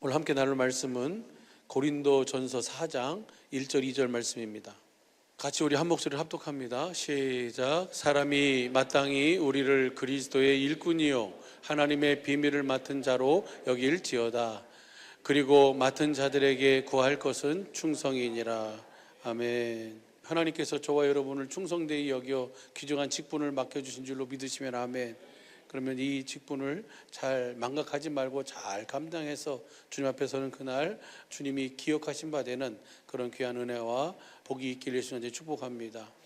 오늘 함께 나눌 말씀은 고린도 전서 4장 1절 2절 말씀입니다. 같이 우리 한 목소리를 합독합니다. 시작. 사람이 마땅히 우리를 그리스도의 일꾼이요 하나님의 비밀을 맡은 자로 여길지어다. 그리고 맡은 자들에게 구할 것은 충성이니라. 아멘. 하나님께서 저와 여러분을 충성되이 여겨 귀중한 직분을 맡겨 주신 줄로 믿으시면 아멘. 그러면 이 직분을 잘 망각하지 말고 잘 감당해서 주님 앞에 서는 그날 주님이 기억하신 바 되는 그런 귀한 은혜와 복이 있기를 예수님께 축복합니다.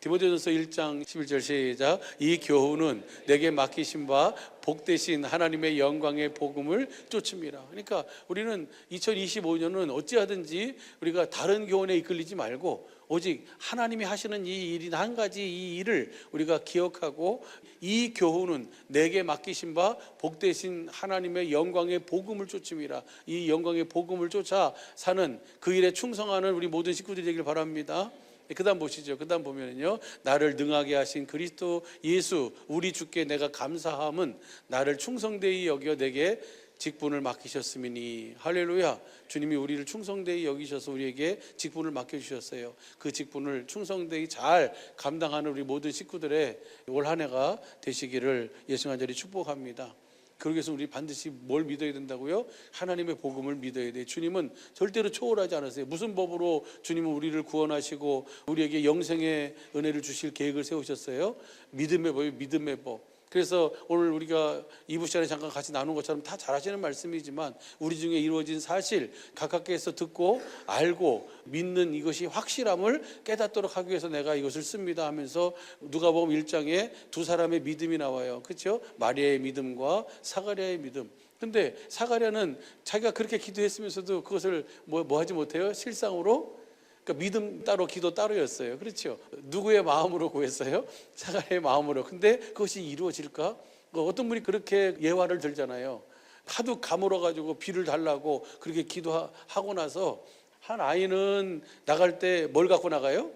디모데전서 1장 11절 시작 이 교훈은 내게 맡기신 바 복되신 하나님의 영광의 복음을 쫓습니다. 그러니까 우리는 2025년은 어찌하든지 우리가 다른 교훈에 이끌리지 말고 오직 하나님이 하시는 이 일이 한 가지 이 일을 우리가 기억하고 이 교훈은 내게 맡기신 바 복되신 하나님의 영광의 복음을 쫓음이라 이 영광의 복음을 쫓아 사는 그 일에 충성하는 우리 모든 식구들이 되길 바랍니다. 그다음 보시죠. 그다음 보면은요. 나를 능하게 하신 그리스도 예수 우리 주께 내가 감사함은 나를 충성되이 여겨 내게 직분을 맡기셨음이니 할렐루야. 주님이 우리를 충성되이 여기셔서 우리에게 직분을 맡겨 주셨어요. 그 직분을 충성되이 잘 감당하는 우리 모든 식구들의 올 한 해가 되시기를 예수 간절히 축복합니다. 그러기 위해서 우리 반드시 뭘 믿어야 된다고요? 하나님의 복음을 믿어야 돼. 주님은 절대로 초월하지 않으세요. 무슨 법으로 주님은 우리를 구원하시고 우리에게 영생의 은혜를 주실 계획을 세우셨어요? 믿음의 법이 믿음의 법. 그래서 오늘 우리가 이부 시간에 잠깐 같이 나눈 것처럼 다 잘하시는 말씀이지만 우리 중에 이루어진 사실 가깝게에서 듣고 알고 믿는 이것이 확실함을 깨닫도록 하기 위해서 내가 이것을 씁니다 하면서 누가복음 1장에 두 사람의 믿음이 나와요. 그렇죠? 마리아의 믿음과 사가랴의 믿음. 근데 사가랴는 자기가 그렇게 기도했으면서도 그것을 뭐, 뭐 하지 못해요? 실상으로 그러니까 믿음 따로 기도 따로였어요. 그렇죠? 누구의 마음으로 구했어요? 사가랴의 마음으로. 근데 그것이 이루어질까? 그 어떤 분이 그렇게 예화를 들잖아요. 하도 가물어 가지고 비를 달라고 그렇게 기도하고 나서 한 아이는 나갈 때 뭘 갖고 나가요?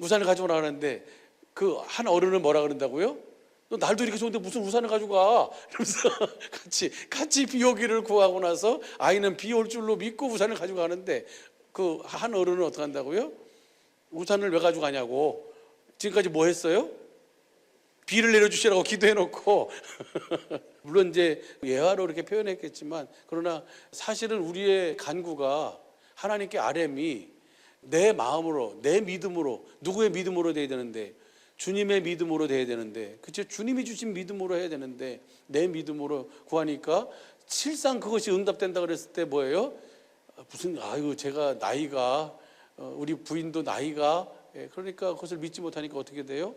우산을 가지고 나가는데 그 한 어른은 뭐라 그런다고요? 너 날도 이렇게 좋은데 무슨 우산을 가지고 가? 이러면서 같이 같이 비 오기를 구하고 나서 아이는 비 올 줄로 믿고 우산을 가지고 가는데 그 한 어른은 어떻게 한다고요? 우산을 왜 가지고 가냐고. 지금까지 뭐 했어요? 비를 내려주시라고 기도해놓고 물론 이제 예화로 이렇게 표현했겠지만 그러나 사실은 우리의 간구가 하나님께 아뢰미 내 마음으로 내 믿음으로 누구의 믿음으로 돼야 되는데 주님의 믿음으로 돼야 되는데 그쵸 주님이 주신 믿음으로 해야 되는데 내 믿음으로 구하니까 실상 그것이 응답된다 그랬을 때 뭐예요? 무슨 아유 제가 나이가 어, 우리 부인도 나이가 예, 그러니까 그것을 믿지 못하니까 어떻게 돼요?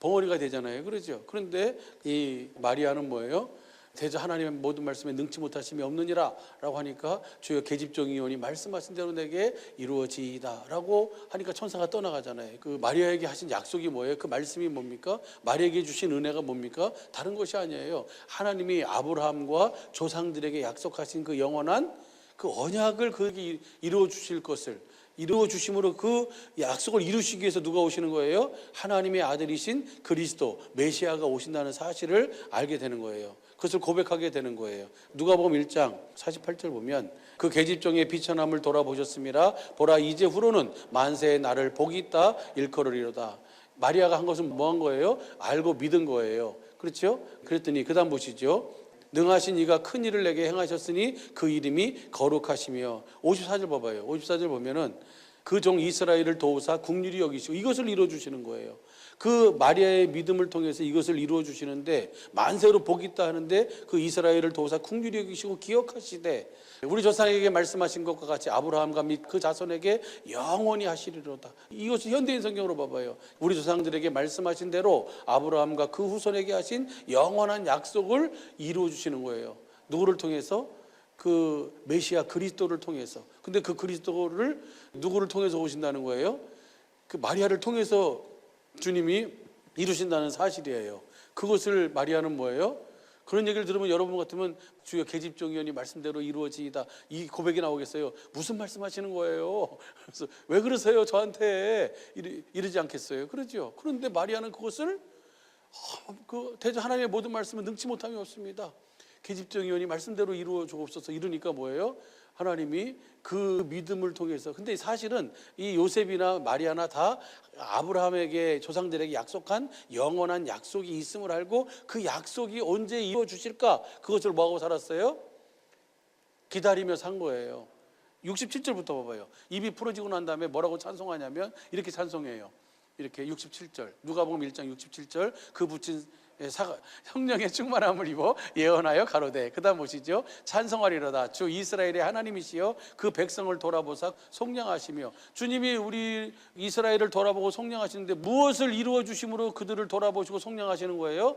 벙어리가 되잖아요. 그러죠. 그런데 이 마리아는 뭐예요? 대저 하나님의 모든 말씀에 능치 못하심이 없느니라 라고 하니까 주여 계집종이오니 말씀하신 대로 내게 이루어지이다 라고 하니까 천사가 떠나가잖아요 그 마리아에게 하신 약속이 뭐예요? 그 말씀이 뭡니까? 마리아에게 주신 은혜가 뭡니까? 다른 것이 아니에요 하나님이 아브라함과 조상들에게 약속하신 그 영원한 그 언약을 그에게 이루어 주실 것을 이루어 주심으로 그 약속을 이루시기 위해서 누가 오시는 거예요? 하나님의 아들이신 그리스도 메시아가 오신다는 사실을 알게 되는 거예요. 그것을 고백하게 되는 거예요. 누가복음 1장 48절 보면 그 계집종의 비천함을 돌아보셨습니다. 보라 이제 후로는 만세의 나를 복이 있다 일컬으리로다. 마리아가 한 것은 뭐 한 거예요? 알고 믿은 거예요. 그렇죠? 그랬더니 그다음 보시죠. 능하신 이가 큰 일을 내게 행하셨으니 그 이름이 거룩하시며 54절 봐봐요. 54절 보면은 그 종 이스라엘을 도우사 국률이 여기시고 이것을 이루어 주시는 거예요. 그 마리아의 믿음을 통해서 이것을 이루어 주시는데 만세로 복이 있다 하는데 그 이스라엘을 도우사 국률이 여기시고 기억하시되 우리 조상에게 말씀하신 것과 같이 아브라함과 및 그 자손에게 영원히 하시리로다. 이것이 현대인 성경으로 봐봐요. 우리 조상들에게 말씀하신 대로 아브라함과 그 후손에게 하신 영원한 약속을 이루어 주시는 거예요. 누구를 통해서? 그 메시아 그리스도를 통해서. 근데 그 그리스도를 누구를 통해서 오신다는 거예요? 그 마리아를 통해서 주님이 이루신다는 사실이에요. 그것을 마리아는 뭐예요? 그런 얘기를 들으면 여러분 같으면 주여 계집종이언이 말씀대로 이루어지이다 이 고백이 나오겠어요. 무슨 말씀하시는 거예요? 그래서 왜 그러세요 저한테 이르, 이러지 않겠어요? 그러죠. 그런데 마리아는 그것을 그 대저 하나님의 모든 말씀은 능치 못함이 없습니다. 계집종이오니 말씀대로 이루어 주옵소서 이러니까 뭐예요? 하나님이 그 믿음을 통해서 근데 사실은 이 요셉이나 마리아나 다 아브라함에게 조상들에게 약속한 영원한 약속이 있음을 알고 그 약속이 언제 이루어 주실까 그것을 뭐하고 살았어요? 기다리며 산 거예요. 67절부터 봐봐요. 입이 풀어지고 난 다음에 뭐라고 찬송하냐면 이렇게 찬송해요. 이렇게 67절 누가복음 1장 67절 그 붙인 사과, 성령의 충만함을 입어 예언하여 가로되 그다음 보시죠 찬송하리로다. 주 이스라엘의 하나님이시여 그 백성을 돌아보사 속량하시며 주님이 우리 이스라엘을 돌아보고 속량하시는데 무엇을 이루어 주심으로 그들을 돌아보시고 속량하시는 거예요?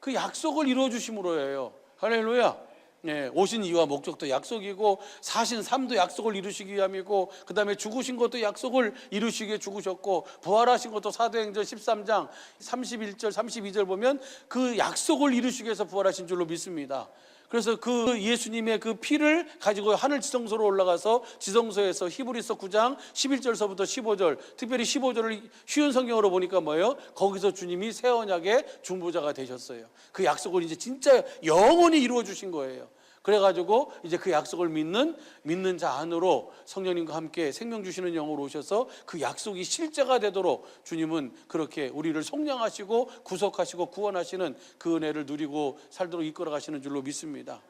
그 약속을 이루어 주심으로예요. 할렐루야 예, 오신 이유와 목적도 약속이고 사신 삶도 약속을 이루시기 위함이고 그 다음에 죽으신 것도 약속을 이루시기 위해 죽으셨고 부활하신 것도 사도행전 13장 31절 32절 보면 그 약속을 이루시기 위해서 부활하신 줄로 믿습니다. 그래서 그 예수님의 그 피를 가지고 하늘 지성소로 올라가서 지성소에서 히브리서 9장 11절서부터 15절 특별히 15절을 쉬운 성경으로 보니까 뭐예요? 거기서 주님이 새 언약의 중보자가 되셨어요. 그 약속을 이제 진짜 영원히 이루어 주신 거예요. 그래가지고 이제 그 약속을 믿는 믿는 자 안으로 성령님과 함께 생명 주시는 영으로 오셔서 그 약속이 실제가 되도록 주님은 그렇게 우리를 속량하시고 구속하시고 구원하시는 그 은혜를 누리고 살도록 이끌어 가시는 줄로 믿습니다.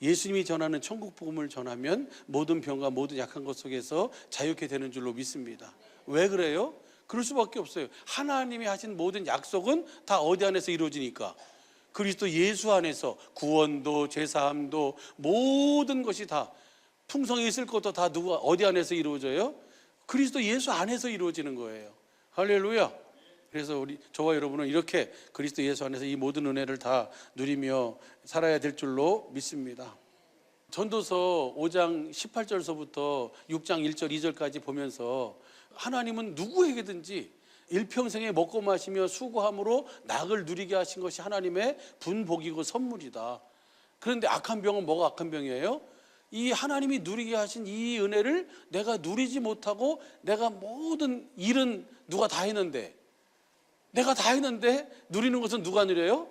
예수님이 전하는 천국 복음을 전하면 모든 병과 모든 약한 것 속에서 자유케 되는 줄로 믿습니다. 왜 그래요? 그럴 수밖에 없어요. 하나님이 하신 모든 약속은 다 어디 안에서 이루어지니까 그리스도 예수 안에서 구원도 제사함도 모든 것이 다 풍성히 있을 것도 다 누가 어디 안에서 이루어져요? 그리스도 예수 안에서 이루어지는 거예요. 할렐루야. 그래서 우리 저와 여러분은 이렇게 그리스도 예수 안에서 이 모든 은혜를 다 누리며 살아야 될 줄로 믿습니다. 전도서 5장 18절서부터 6장 1절 2절까지 보면서 하나님은 누구에게든지 일평생에 먹고 마시며 수고함으로 낙을 누리게 하신 것이 하나님의 분복이고 선물이다. 그런데 악한 병은 뭐가 악한 병이에요? 이 하나님이 누리게 하신 이 은혜를 내가 누리지 못하고 내가 모든 일은 누가 다 했는데 내가 다 했는데 누리는 것은 누가 누려요?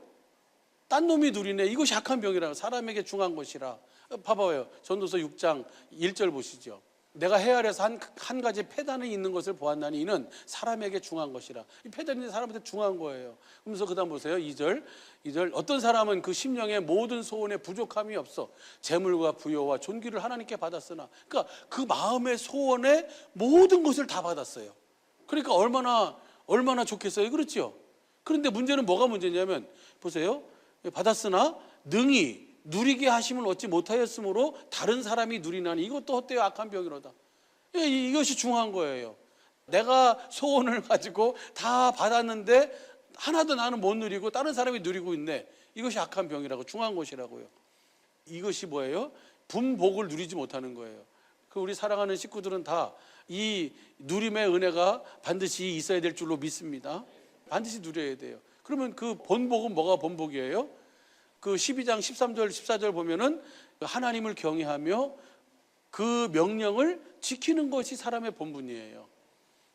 딴 놈이 누리네. 이것이 악한 병이라 사람에게 중한 것이라. 봐봐요. 전도서 6장 1절 보시죠. 내가 해 아래서 한, 한 가지 폐단이 있는 것을 보았나니 이는 사람에게 중한 것이라. 이 폐단이 사람한테 중한 거예요. 그러면서 그 다음 보세요. 2절. 2절. 어떤 사람은 그 심령의 모든 소원에 부족함이 없어. 재물과 부여와 존귀를 하나님께 받았으나. 그러니까 그 마음의 소원에 모든 것을 다 받았어요. 그러니까 얼마나, 얼마나 좋겠어요. 그렇죠? 그런데 문제는 뭐가 문제냐면, 보세요. 받았으나 능히 누리게 하심을 얻지 못하였으므로 다른 사람이 누리나니 이것도 헛되어 악한 병이로다. 예, 이- 이것이 중요한 거예요. 내가 소원을 가지고 다 받았는데 하나도 나는 못 누리고 다른 사람이 누리고 있네. 이것이 악한 병이라고 중요한 것이라고요. 이것이 뭐예요? 분복을 누리지 못하는 거예요. 그 우리 사랑하는 식구들은 다 이 누림의 은혜가 반드시 있어야 될 줄로 믿습니다. 반드시 누려야 돼요. 그러면 그 본복은 뭐가 본복이에요? 그 12장 13절 14절 보면은 하나님을 경외하며 그 명령을 지키는 것이 사람의 본분이에요.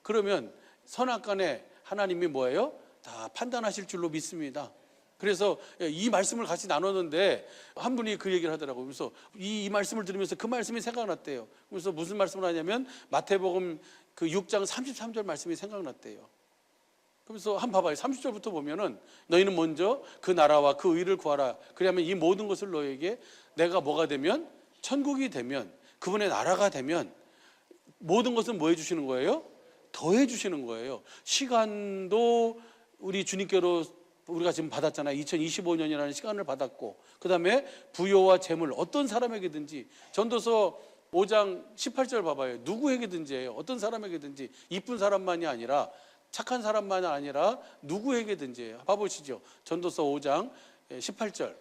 그러면 선악 간에 하나님이 뭐예요? 다 판단하실 줄로 믿습니다. 그래서 이 말씀을 같이 나눴는데 한 분이 그 얘기를 하더라고요. 그래서 이, 이 말씀을 들으면서 그 말씀이 생각났대요. 그래서 무슨 말씀을 하냐면 마태복음 그 6장 33절 말씀이 생각났대요. 그래서 한번 봐봐요. 30절부터 보면은 너희는 먼저 그 나라와 그 의를 구하라. 그러면 이 모든 것을 너에게 내가 뭐가 되면 천국이 되면 그분의 나라가 되면 모든 것은 뭐 해주시는 거예요? 더해 주시는 거예요. 시간도 우리 주님께로 우리가 지금 받았잖아요. 2025년이라는 시간을 받았고, 그 다음에 부여와 재물 어떤 사람에게든지 전도서 5장 18절 봐봐요. 누구에게든지예요. 어떤 사람에게든지 이쁜 사람만이 아니라 착한 사람만이 아니라 누구에게든지예요. 봐보시죠. 전도서 5장 18절.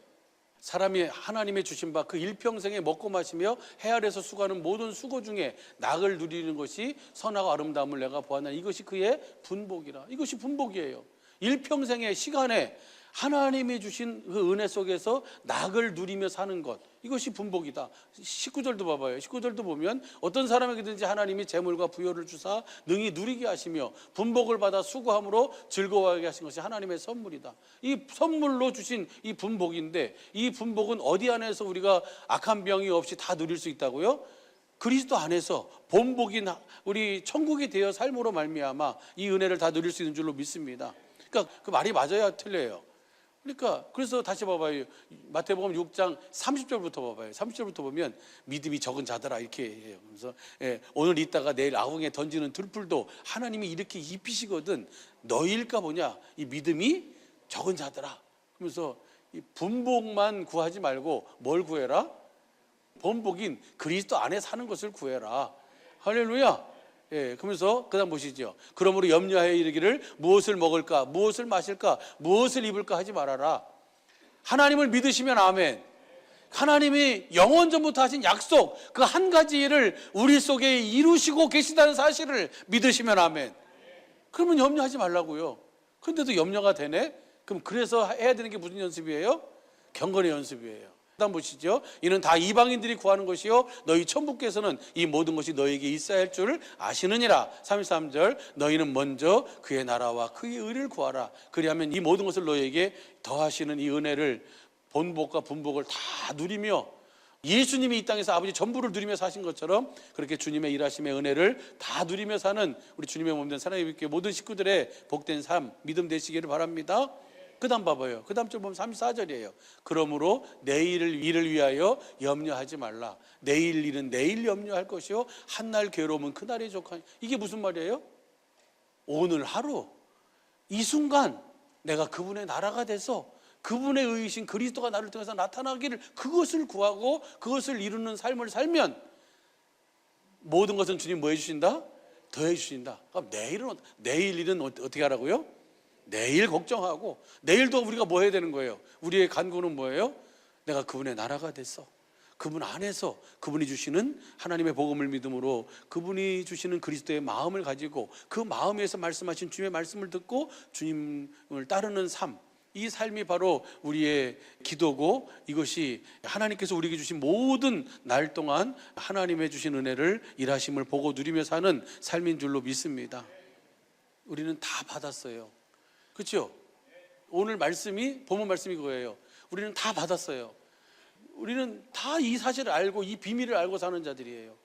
사람이 하나님의 주신 바 그 일평생에 먹고 마시며 해 아래서 수고하는 모든 수고 중에 낙을 누리는 것이 선하고 아름다움을 내가 보았나 이것이 그의 분복이라 이것이 분복이에요 일평생의 시간에 하나님이 주신 그 은혜 속에서 낙을 누리며 사는 것 이것이 분복이다. 19절도 봐봐요. 19절도 보면 어떤 사람에게든지 하나님이 재물과 부여를 주사 능히 누리게 하시며 분복을 받아 수고함으로 즐거워하게 하신 것이 하나님의 선물이다. 이 선물로 주신 이 분복인데 이 분복은 어디 안에서 우리가 악한 병이 없이 다 누릴 수 있다고요? 그리스도 안에서 본복인 우리 천국이 되어 삶으로 말미암아 이 은혜를 다 누릴 수 있는 줄로 믿습니다. 그러니까 그 말이 맞아야 틀려요. 그러니까 그래서 다시 봐봐요. 마태복음 6장 30절부터 봐봐요. 30절부터 보면 믿음이 적은 자들아 이렇게 해요. 그래서 예, 오늘 있다가 내일 아궁에 던지는 들풀도 하나님이 이렇게 입히시거든. 너희일까 보냐? 이 믿음이 적은 자들아. 그러면서 이 분복만 구하지 말고 뭘 구해라? 본복인 그리스도 안에 사는 것을 구해라. 할렐루야. 예, 그러면서 그다음 보시죠. 그러므로 염려하여 이르기를 무엇을 먹을까, 무엇을 마실까, 무엇을 입을까 하지 말아라. 하나님을 믿으시면 아멘. 하나님이 영원 전부터 하신 약속 그 한 가지 일을 우리 속에 이루시고 계신다는 사실을 믿으시면 아멘. 그러면 염려하지 말라고요. 근데도 염려가 되네? 그럼 그래서 해야 되는 게 무슨 연습이에요? 경건의 연습이에요. 다음 보시죠. 이는 다 이방인들이 구하는 것이요 너희 천부께서는 이 모든 것이 너에게 있어야 할 줄을 아시느니라. 33절 너희는 먼저 그의 나라와 그의 의를 구하라. 그리하면 이 모든 것을 너희에게 더하시는 이 은혜를 본복과 분복을 다 누리며 예수님이 이 땅에서 아버지 전부를 누리며 사신 것처럼 그렇게 주님의 일하심의 은혜를 다 누리며 사는 우리 주님의 몸된 사랑의 모든 식구들의 복된 삶 믿음 되시기를 바랍니다. 그 다음 봐봐요. 그 다음 절 보면 34절이에요. 그러므로 내일을 일을 위하여 염려하지 말라. 내일 일은 내일 염려할 것이요. 한날 괴로움은 그날의 족하니. 이게 무슨 말이에요? 오늘 하루, 이 순간 내가 그분의 나라가 돼서 그분의 의이신 그리스도가 나를 통해서 나타나기를 그것을 구하고 그것을 이루는 삶을 살면 모든 것은 주님 뭐 해주신다? 더해 주신다. 그럼 내일은 어- 내일 일은 어- 어떻게 하라고요? 내일 걱정하고 내일도 우리가 뭐 해야 되는 거예요? 우리의 간구는 뭐예요? 내가 그분의 나라가 됐어. 그분 안에서 그분이 주시는 하나님의 복음을 믿음으로 그분이 주시는 그리스도의 마음을 가지고 그 마음에서 말씀하신 주님의 말씀을 듣고 주님을 따르는 삶. 이 삶이 바로 우리의 기도고 이것이 하나님께서 우리에게 주신 모든 날 동안 하나님의 주신 은혜를 일하심을 보고 누리며 사는 삶인 줄로 믿습니다. 우리는 다 받았어요. 그렇죠? 오늘 말씀이 본문 말씀이 그거예요. 우리는 다 받았어요. 우리는 다 이 사실을 알고 이 비밀을 알고 사는 자들이에요.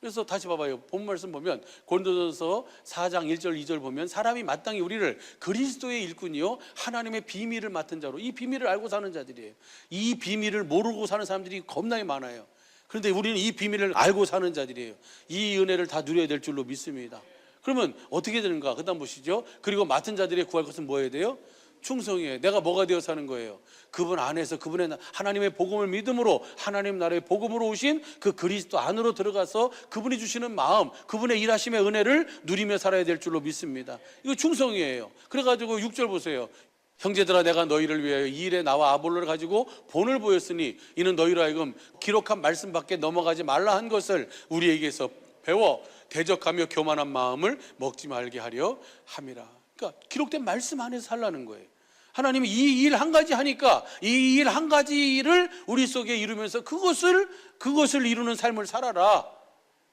그래서 다시 봐봐요. 본 말씀 보면 고린도전서 4장 1절 2절 보면 사람이 마땅히 우리를 그리스도의 일꾼이요 하나님의 비밀을 맡은 자로 이 비밀을 알고 사는 자들이에요. 이 비밀을 모르고 사는 사람들이 겁나게 많아요. 그런데 우리는 이 비밀을 알고 사는 자들이에요. 이 은혜를 다 누려야 될 줄로 믿습니다. 그러면 어떻게 되는가? 그 다음 보시죠. 그리고 맡은 자들이 구할 것은 뭐 해야 돼요? 충성이에요. 내가 뭐가 되어 사는 거예요? 그분 안에서 그분의 나- 하나님의 복음을 믿음으로 하나님 나라의 복음으로 오신 그 그리스도 안으로 들어가서 그분이 주시는 마음, 그분의 일하심의 은혜를 누리며 살아야 될 줄로 믿습니다. 이거 충성이에요. 그래가지고 6절 보세요. 형제들아 내가 너희를 위하여 이 일에 나와 아볼로를 가지고 본을 보였으니 이는 너희로 하여금 기록한 말씀 밖에 넘어가지 말라 한 것을 우리에게서 배워 대적하며 교만한 마음을 먹지 말게 하려 함이라. 그러니까 기록된 말씀 안에서 살라는 거예요. 하나님이 이 일 한 가지 하니까 이 일 한 가지 일을 우리 속에 이루면서 그것을 그것을 이루는 삶을 살아라.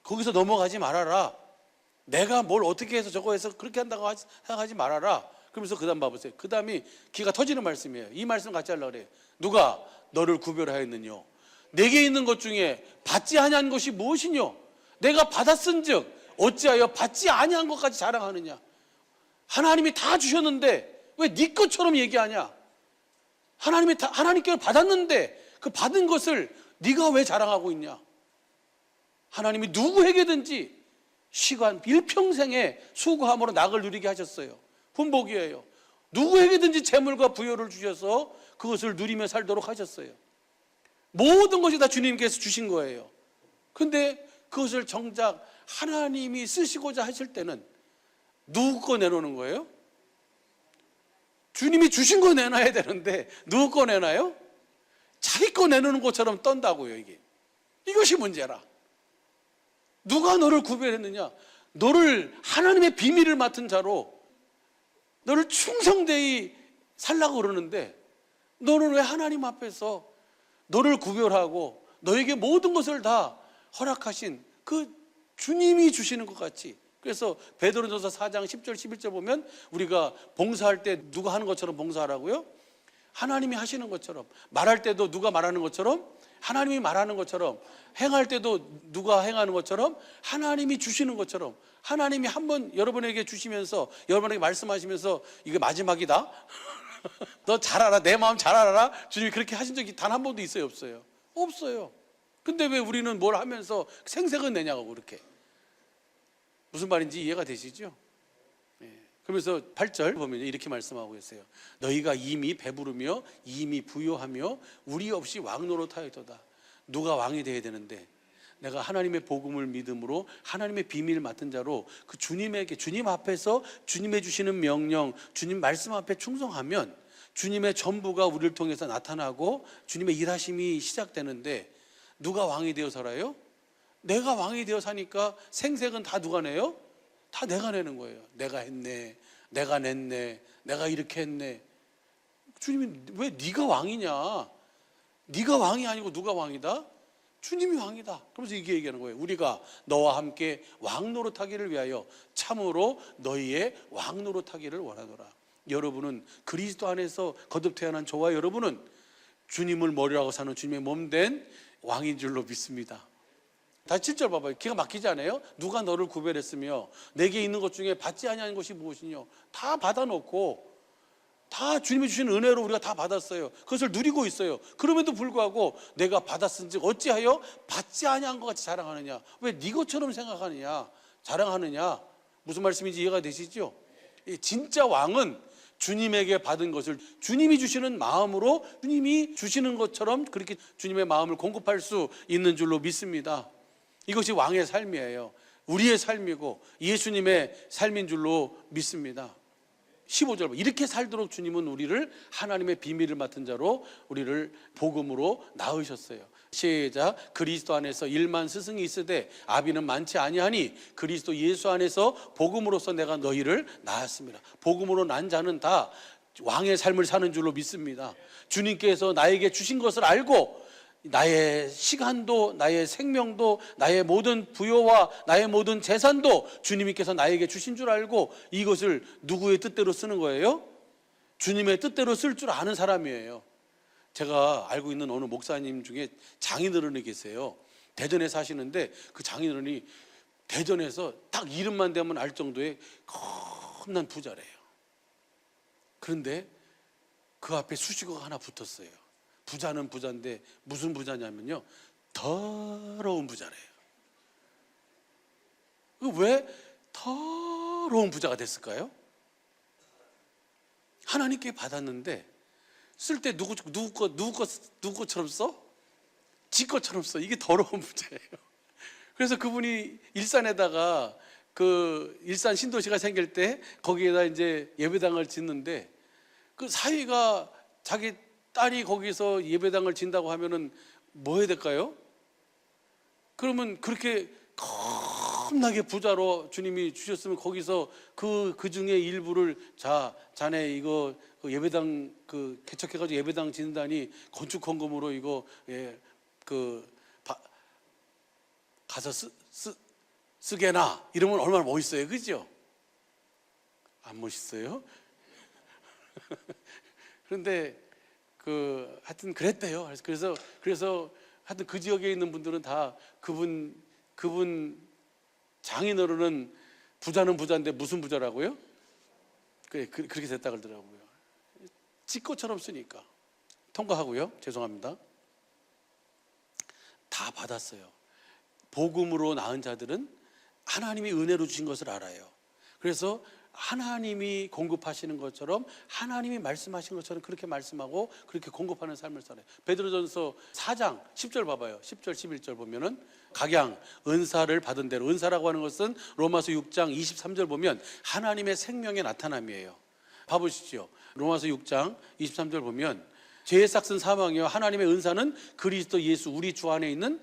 거기서 넘어가지 말아라. 내가 뭘 어떻게 해서 저거 해서 그렇게 한다고 하지- 생각하지 말아라. 그러면서 그다음 봐보세요. 그다음이 기가 터지는 말씀이에요. 이 말씀 같이 하려고 그래요. 누가 너를 구별하였느뇨? 내게 있는 것 중에 받지 아니한 것이 무엇이뇨? 내가 받았은즉 어찌하여 받지 아니한 것까지 자랑하느냐? 하나님이 다 주셨는데 왜 네 것처럼 얘기하냐? 하나님이 다 하나님께 받았는데 그 받은 것을 네가 왜 자랑하고 있냐? 하나님이 누구에게든지 시간 일평생에 수고함으로 낙을 누리게 하셨어요. 분복이에요. 누구에게든지 재물과 부여를 주셔서 그것을 누리며 살도록 하셨어요. 모든 것이 다 주님께서 주신 거예요. 근데 그것을 정작 하나님이 쓰시고자 하실 때는 누구 거 내놓는 거예요? 주님이 주신 거 내놔야 되는데 누구 거 내놔요? 자기 거 내놓는 것처럼 떤다고요, 이게. 이것이 문제라. 누가 너를 구별했느냐? 너를 하나님의 비밀을 맡은 자로 너를 충성되이 살라고 그러는데 너는 왜 하나님 앞에서 너를 구별하고 너에게 모든 것을 다 허락하신 그 주님이 주시는 것 같이 그래서 베드로전서 4장 10절 11절 보면 우리가 봉사할 때 누가 하는 것처럼 봉사하라고요? 하나님이 하시는 것처럼 말할 때도 누가 말하는 것처럼 하나님이 말하는 것처럼 행할 때도 누가 행하는 것처럼 하나님이 주시는 것처럼 하나님이 한 번 여러분에게 주시면서 여러분에게 말씀하시면서 이게 마지막이다. 너 잘 알아. 내 마음 잘 알아라. 주님이 그렇게 하신 적이 단 한 번도 있어요, 없어요? 없어요. 근데 왜 우리는 뭘 하면서 생색은 내냐고 그렇게. 무슨 말인지 이해가 되시죠? 예. 그러면서 8절 보면 이렇게 말씀하고 계세요. 너희가 이미 배부르며 이미 부요하며 우리 없이 왕노릇하였도다. 누가 왕이 돼야 되는데 내가 하나님의 복음을 믿음으로 하나님의 비밀 맡은 자로 그 주님에게 주님 앞에서 주님의 주시는 명령, 주님 말씀 앞에 충성하면 주님의 전부가 우리를 통해서 나타나고 주님의 일하심이 시작되는데 누가 왕이 되어 살아요? 내가 왕이 되어 사니까 생색은 다 누가 내요? 다 내가 내는 거예요. 내가 했네. 내가 냈네. 내가 이렇게 했네. 주님이 왜 네가 왕이냐? 네가 왕이 아니고 누가 왕이다? 주님이 왕이다. 그러면서 이게 얘기하는 거예요. 우리가 너와 함께 왕 노릇하기를 위하여 참으로 너희의 왕 노릇하기를 원하노라. 여러분은 그리스도 안에서 거듭 태어난 저와 여러분은 주님을 머리라고 사는 주님의 몸 된 왕인 줄로 믿습니다. 다시 7절 봐봐요. 기가 막히지 않아요? 누가 너를 구별했으며 내게 있는 것 중에 받지 아니하는 것이 무엇이뇨? 다 받아놓고 다 주님이 주신 은혜로 우리가 다 받았어요. 그것을 누리고 있어요. 그럼에도 불구하고 내가 받았은지 어찌하여 받지 아니한 것 같이 자랑하느냐? 왜 네 것처럼 생각하느냐? 자랑하느냐? 무슨 말씀인지 이해가 되시죠? 이 진짜 왕은 주님에게 받은 것을 주님이 주시는 마음으로 주님이 주시는 것처럼 그렇게 주님의 마음을 공급할 수 있는 줄로 믿습니다. 이것이 왕의 삶이에요. 우리의 삶이고 예수님의 삶인 줄로 믿습니다. 15절 이렇게 살도록 주님은 우리를 하나님의 비밀을 맡은 자로 우리를 복음으로 낳으셨어요. 시작 그리스도 안에서 일만 스승이 있으되 아비는 많지 아니하니 그리스도 예수 안에서 복음으로서 내가 너희를 낳았습니다. 복음으로 난 자는 다 왕의 삶을 사는 줄로 믿습니다. 주님께서 나에게 주신 것을 알고 나의 시간도 나의 생명도 나의 모든 부여와 나의 모든 재산도 주님께서 나에게 주신 줄 알고 이것을 누구의 뜻대로 쓰는 거예요? 주님의 뜻대로 쓸 줄 아는 사람이에요. 제가 알고 있는 어느 목사님 중에 장인어른이 계세요. 대전에 사시는데 그 장인어른이 대전에서 딱 이름만 대면 알 정도의 겁난 부자래요. 그런데 그 앞에 수식어가 하나 붙었어요. 부자는 부자인데 무슨 부자냐면요. 더러운 부자래요. 그왜 더러운 부자가 됐을까요? 하나님께 받았는데 쓸 때 누구 누구 거 누구 거 누구 것처럼 써? 지 것처럼 써. 이게 더러운 부자예요. 그래서 그분이 일산에다가 그 일산 신도시가 생길 때 거기에다 이제 예배당을 짓는데 그 사위가 자기 딸이 거기서 예배당을 진다고 하면은 뭐 해야 될까요? 그러면 그렇게 겁나게 부자로 주님이 주셨으면 거기서 그, 그 중에 일부를 자, 자네 이거 그 예배당 그 개척해가지고 예배당 짓는다니 건축 헌금으로 이거 예, 그 바, 가서 쓰, 쓰, 쓰게나 이러면 얼마나 멋있어요. 그죠? 안 멋있어요? 그런데 그 하여튼 그랬대요. 그래서 그래서 하여튼 그 지역에 있는 분들은 다 그분 그분 장인어른은 부자는 부자인데 무슨 부자라고요? 그래 그, 그렇게 됐다 그러더라고요. 지꺼처럼 쓰니까 통과하고요. 죄송합니다. 다 받았어요. 복음으로 낳은 자들은 하나님이 은혜로 주신 것을 알아요. 그래서 하나님이 공급하시는 것처럼 하나님이 말씀하신 것처럼 그렇게 말씀하고 그렇게 공급하는 삶을 살아요. 베드로전서 4장 10절 봐봐요. 10절 11절 보면은 각양 은사를 받은 대로 은사라고 하는 것은 로마서 6장 23절 보면 하나님의 생명의 나타남이에요. 봐 보시죠. 로마서 6장 23절 보면 죄의 싹은 사망이요 하나님의 은사는 그리스도 예수 우리 주 안에 있는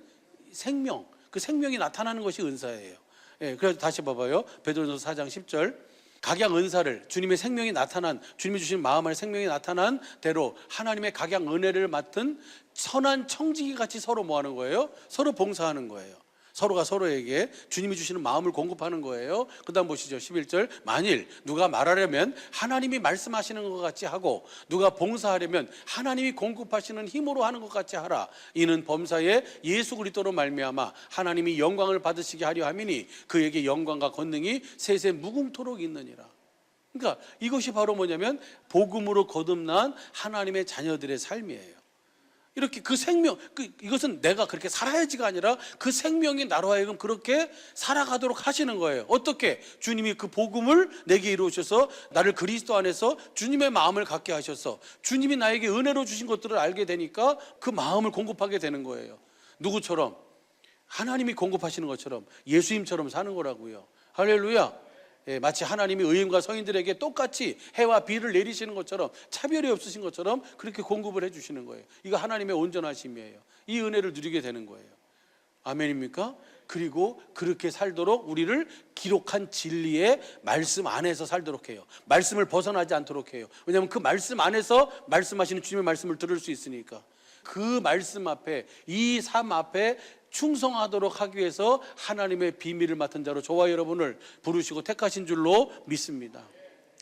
생명 그 생명이 나타나는 것이 은사예요. 예, 그래서 다시 봐봐요. 베드로전서 4장 10절 각양 은사를 주님의 생명이 나타난 주님이 주신 마음 안에 생명이 나타난 대로 하나님의 각양 은혜를 맡은 선한 청지기 같이 서로 뭐 하는 거예요? 서로 봉사하는 거예요. 서로가 서로에게 주님이 주시는 마음을 공급하는 거예요. 그 다음 보시죠. 11절. 만일 누가 말하려면 하나님이 말씀하시는 것 같이 하고 누가 봉사하려면 하나님이 공급하시는 힘으로 하는 것 같이 하라. 이는 범사에 예수 그리스도로 말미암아 하나님이 영광을 받으시게 하려 함이니 그에게 영광과 권능이 세세 무궁토록 있느니라. 그러니까 이것이 바로 뭐냐면 복음으로 거듭난 하나님의 자녀들의 삶이에요. 이렇게 그 생명, 그 이것은 내가 그렇게 살아야지가 아니라 그 생명이 나로 하여금 그렇게 살아가도록 하시는 거예요. 어떻게? 주님이 그 복음을 내게 이루셔서 나를 그리스도 안에서 주님의 마음을 갖게 하셔서 주님이 나에게 은혜로 주신 것들을 알게 되니까 그 마음을 공급하게 되는 거예요. 누구처럼? 하나님이 공급하시는 것처럼 예수님처럼 사는 거라고요. 할렐루야. 예, 마치 하나님이 의인과 성인들에게 똑같이 해와 비를 내리시는 것처럼 차별이 없으신 것처럼 그렇게 공급을 해주시는 거예요. 이거 하나님의 온전하심이에요. 이 은혜를 누리게 되는 거예요. 아멘입니까? 그리고 그렇게 살도록 우리를 기록한 진리의 말씀 안에서 살도록 해요. 말씀을 벗어나지 않도록 해요. 왜냐하면 그 말씀 안에서 말씀하시는 주님의 말씀을 들을 수 있으니까. 그 말씀 앞에 이 삶 앞에 충성하도록 하기 위해서 하나님의 비밀을 맡은 자로 저와 여러분을 부르시고 택하신 줄로 믿습니다.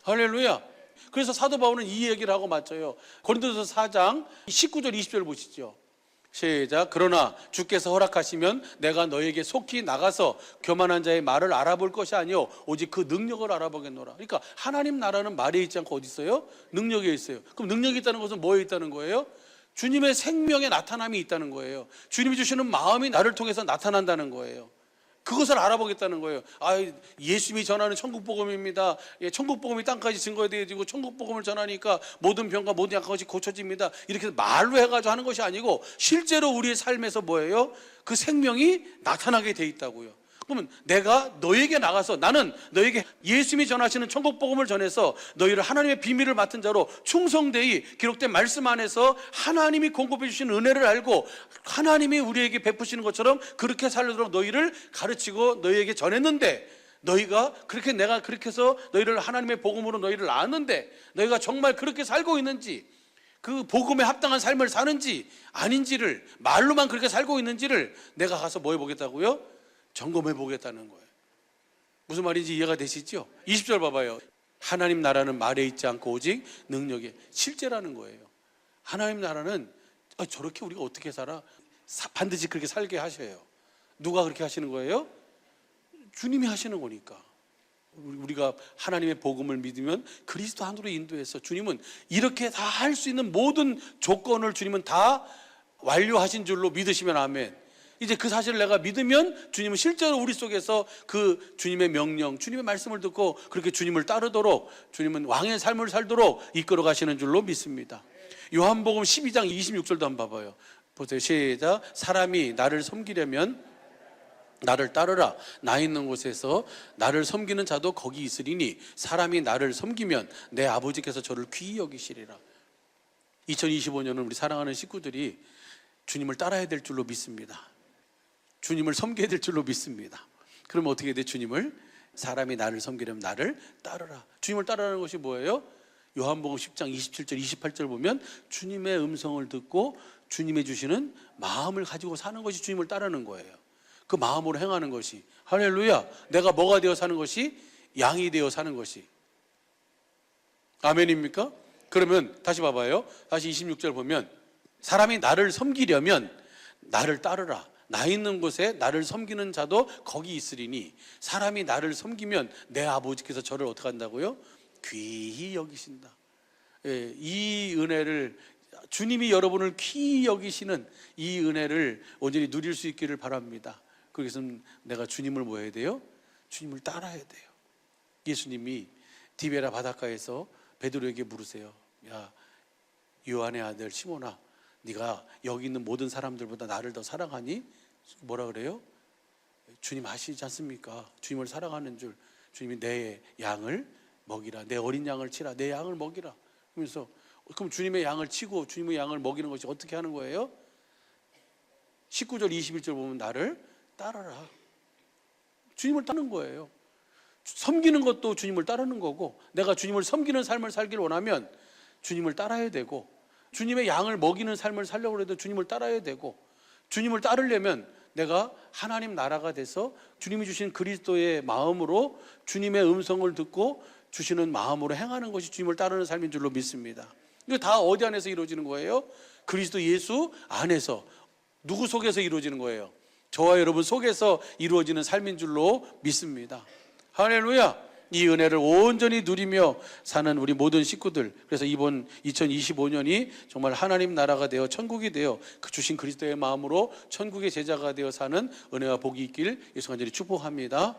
할렐루야. 그래서 사도 바울은 이 얘기를 하고 맞춰요. 고린도서 4장 19절 20절 보시죠. 시작. 그러나 주께서 허락하시면 내가 너에게 속히 나가서 교만한 자의 말을 알아볼 것이 아니요 오직 그 능력을 알아보겠노라. 그러니까 하나님 나라는 말에 있지 않고 어디 있어요? 능력에 있어요. 그럼 능력이 있다는 것은 뭐에 있다는 거예요? 주님의 생명의 나타남이 있다는 거예요. 주님이 주시는 마음이 나를 통해서 나타난다는 거예요. 그것을 알아보겠다는 거예요. 아, 예수님이 전하는 천국 복음입니다. 예, 천국 복음이 땅까지 증거되어지고 천국 복음을 전하니까 모든 병과 모든 약한 것이 고쳐집니다. 이렇게 말로 해가지고 하는 것이 아니고 실제로 우리의 삶에서 뭐예요? 그 생명이 나타나게 돼 있다고요. 그러면 내가 너에게 나가서 나는 너에게 예수님이 전하시는 천국 복음을 전해서 너희를 하나님의 비밀을 맡은 자로 충성되이 기록된 말씀 안에서 하나님이 공급해 주신 은혜를 알고 하나님이 우리에게 베푸시는 것처럼 그렇게 살도록 너희를 가르치고 너희에게 전했는데 너희가 그렇게 내가 그렇게 해서 너희를 하나님의 복음으로 너희를 아는데 너희가 정말 그렇게 살고 있는지 그 복음에 합당한 삶을 사는지 아닌지를 말로만 그렇게 살고 있는지를 내가 가서 뭐 해보겠다고요? 점검해 보겠다는 거예요. 무슨 말인지 이해가 되시죠? 20절 봐봐요. 하나님 나라는 말에 있지 않고 오직 능력에 실제라는 거예요. 하나님 나라는 아, 저렇게 우리가 어떻게 살아? 사- 반드시 그렇게 살게 하셔요. 누가 그렇게 하시는 거예요? 주님이 하시는 거니까. 우리- 우리가 하나님의 복음을 믿으면 그리스도 안으로 인도해서 주님은 이렇게 다 할 수 있는 모든 조건을 주님은 다 완료하신 줄로 믿으시면 아멘. 이제 그 사실을 내가 믿으면 주님은 실제로 우리 속에서 그 주님의 명령, 주님의 말씀을 듣고 그렇게 주님을 따르도록 주님은 왕의 삶을 살도록 이끌어 가시는 줄로 믿습니다. 요한복음 12장 26절도 한번 봐봐요. 보세요. 시작. 사람이 나를 섬기려면 나를 따르라. 나 있는 곳에서 나를 섬기는 자도 거기 있으리니 사람이 나를 섬기면 내 아버지께서 저를 귀히 여기시리라. 2025년은 우리 사랑하는 식구들이 주님을 따라야 될 줄로 믿습니다. 주님을 섬겨야 될 줄로 믿습니다. 그러면 어떻게 돼? 주님을 사람이 나를 섬기려면 나를 따르라. 주님을 따르라는 것이 뭐예요? 요한복음 10장 27절 28절 보면 주님의 음성을 듣고 주님이 주시는 마음을 가지고 사는 것이 주님을 따르는 거예요. 그 마음으로 행하는 것이 할렐루야. 내가 뭐가 되어 사는 것이 양이 되어 사는 것이 아멘입니까? 그러면 다시 봐봐요. 다시 26절 보면 사람이 나를 섬기려면 나를 따르라. 나 있는 곳에 나를 섬기는 자도 거기 있으리니 사람이 나를 섬기면 내 아버지께서 저를 어떻게 한다고요? 귀히 여기신다. 예, 이 은혜를 주님이 여러분을 귀히 여기시는 이 은혜를 온전히 누릴 수 있기를 바랍니다. 그래서 내가 주님을 뭐 해야 돼요? 주님을 따라야 돼요. 예수님이 디베라 바닷가에서 베드로에게 물으세요. 야 요한의 아들 시몬아, 네가 여기 있는 모든 사람들보다 나를 더 사랑하니? 뭐라 그래요? 주님 아시지 않습니까? 주님을 사랑하는 줄 주님이 내 양을 먹이라, 내 어린 양을 치라, 내 양을 먹이라. 그러면서 그럼 주님의 양을 치고 주님의 양을 먹이는 것이 어떻게 하는 거예요? 19절 21절 보면 나를 따라라. 주님을 따르는 거예요. 섬기는 것도 주님을 따르는 거고 내가 주님을 섬기는 삶을 살길 원하면 주님을 따라야 되고 주님의 양을 먹이는 삶을 살려고 해도 주님을 따라야 되고 주님을 따르려면 내가 하나님 나라가 돼서 주님이 주신 그리스도의 마음으로 주님의 음성을 듣고 주시는 마음으로 행하는 것이 주님을 따르는 삶인 줄로 믿습니다. 이거 다 어디 안에서 이루어지는 거예요? 그리스도 예수 안에서 누구 속에서 이루어지는 거예요? 저와 여러분 속에서 이루어지는 삶인 줄로 믿습니다. 할렐루야! 이 은혜를 온전히 누리며 사는 우리 모든 식구들. 그래서 이번 2025년이 정말 하나님 나라가 되어 천국이 되어 그 주신 그리스도의 마음으로 천국의 제자가 되어 사는 은혜와 복이 있길 예수 간절히 축복합니다.